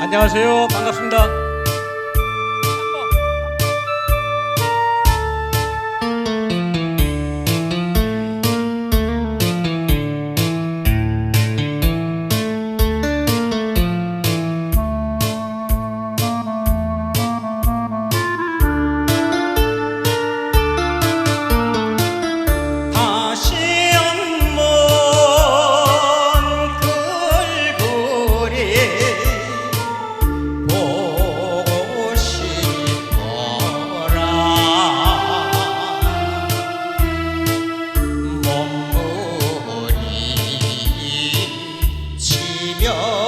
안녕하세요. 반갑습니다. 며